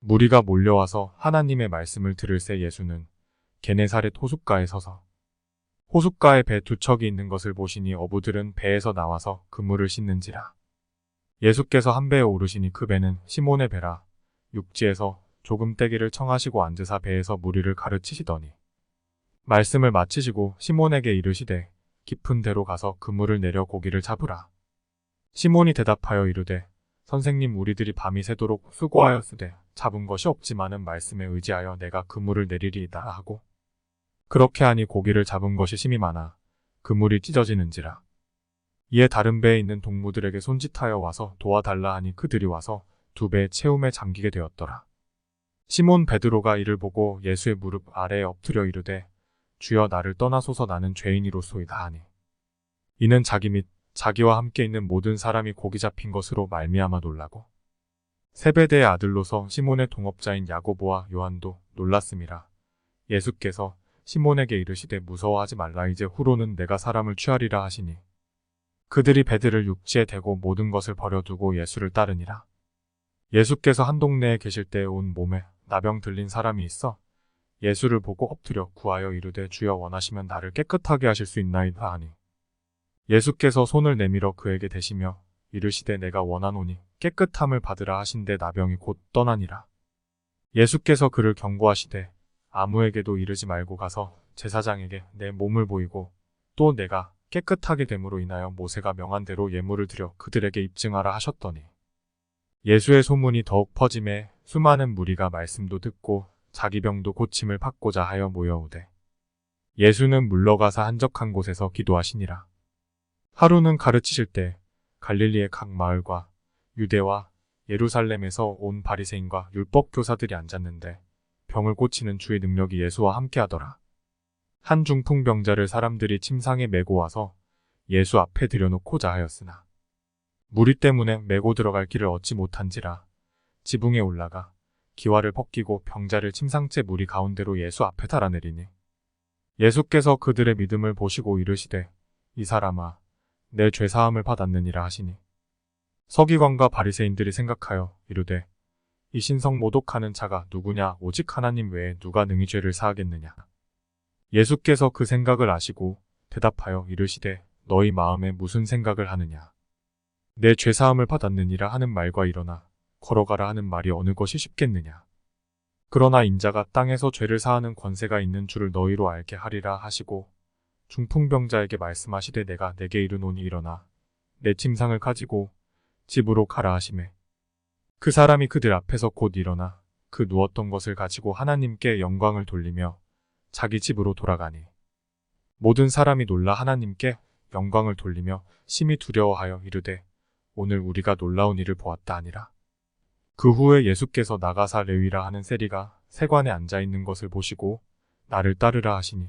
무리가 몰려와서 하나님의 말씀을 들을 새 예수는 게네사렛 호숫가에 서서 호숫가에 배 두 척이 있는 것을 보시니 어부들은 배에서 나와서 그물을 씻는지라. 예수께서 한 배에 오르시니 그 배는 시몬의 배라 육지에서 조금 떼기를 청하시고 앉으사 배에서 무리를 가르치시더니 말씀을 마치시고 시몬에게 이르시되 깊은 데로 가서 그물을 내려 고기를 잡으라. 시몬이 대답하여 이르되 선생님 우리들이 밤이 새도록 수고하였으되 잡은 것이 없지만은 말씀에 의지하여 내가 그물을 내리리이다 하고 그렇게 하니 고기를 잡은 것이 심이 많아 그물이 찢어지는지라. 이에 다른 배에 있는 동무들에게 손짓하여 와서 도와달라 하니 그들이 와서 두 배의 채움에 잠기게 되었더라. 시몬 베드로가 이를 보고 예수의 무릎 아래에 엎드려 이르되 주여 나를 떠나소서 나는 죄인이로소이다 하니 이는 자기 및 자기와 함께 있는 모든 사람이 고기 잡힌 것으로 말미암아 놀라고 세베대의 아들로서 시몬의 동업자인 야고보와 요한도 놀랐음이라 예수께서 시몬에게 이르시되 무서워하지 말라 이제 후로는 내가 사람을 취하리라 하시니. 그들이 배들을 육지에 대고 모든 것을 버려두고 예수를 따르니라. 예수께서 한 동네에 계실 때 온 몸에 나병 들린 사람이 있어 예수를 보고 엎드려 구하여 이르되 주여 원하시면 나를 깨끗하게 하실 수 있나이다 하니. 예수께서 손을 내밀어 그에게 대시며 이르시되 내가 원하노니 깨끗함을 받으라 하신데 나병이 곧 떠나니라. 예수께서 그를 경고하시되 아무에게도 이르지 말고 가서 제사장에게 내 몸을 보이고 또 내가 깨끗하게 됨으로 인하여 모세가 명한 대로 예물을 드려 그들에게 입증하라 하셨더니 예수의 소문이 더욱 퍼짐에 수많은 무리가 말씀도 듣고 자기 병도 고침을 받고자 하여 모여오되 예수는 물러가사 한적한 곳에서 기도하시니라. 하루는 가르치실 때 갈릴리의 각 마을과 유대와 예루살렘에서 온 바리새인과 율법 교사들이 앉았는데 병을 고치는 주의 능력이 예수와 함께하더라. 한 중풍병자를 사람들이 침상에 메고 와서 예수 앞에 들여놓고자 하였으나 무리 때문에 메고 들어갈 길을 얻지 못한지라 지붕에 올라가 기와를 벗기고 병자를 침상째 무리 가운데로 예수 앞에 달아내리니 예수께서 그들의 믿음을 보시고 이르시되 이 사람아 내 죄사함을 받았느니라 하시니. 서기관과 바리새인들이 생각하여 이르되 이 신성 모독하는 자가 누구냐? 오직 하나님 외에 누가 능히 죄를 사하겠느냐? 예수께서 그 생각을 아시고 대답하여 이르시되 너희 마음에 무슨 생각을 하느냐? 내 죄사함을 받았느니라 하는 말과 일어나 걸어가라 하는 말이 어느 것이 쉽겠느냐? 그러나 인자가 땅에서 죄를 사하는 권세가 있는 줄을 너희로 알게 하리라 하시고 중풍병자에게 말씀하시되 내가 내게 이르노니 일어나 내 침상을 가지고 집으로 가라 하시매 그 사람이 그들 앞에서 곧 일어나 그 누웠던 것을 가지고 하나님께 영광을 돌리며 자기 집으로 돌아가니. 모든 사람이 놀라 하나님께 영광을 돌리며 심히 두려워하여 이르되 오늘 우리가 놀라운 일을 보았다 아니라. 그 후에 예수께서 나가사 레위라 하는 세리가 세관에 앉아 있는 것을 보시고 나를 따르라 하시니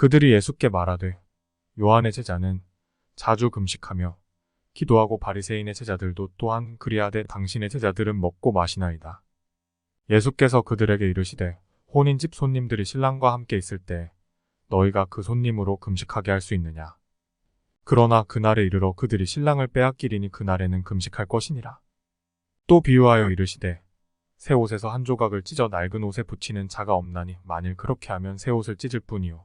그들이 예수께 말하되 요한의 제자는 자주 금식하며 기도하고 바리새인의 제자들도 또한 그리하되 당신의 제자들은 먹고 마시나이다. 예수께서 그들에게 이르시되 혼인집 손님들이 신랑과 함께 있을 때 너희가 그 손님으로 금식하게 할 수 있느냐. 그러나 그날에 이르러 그들이 신랑을 빼앗기리니 그날에는 금식할 것이니라. 또 비유하여 이르시되 새 옷에서 한 조각을 찢어 낡은 옷에 붙이는 자가 없나니 만일 그렇게 하면 새 옷을 찢을 뿐이요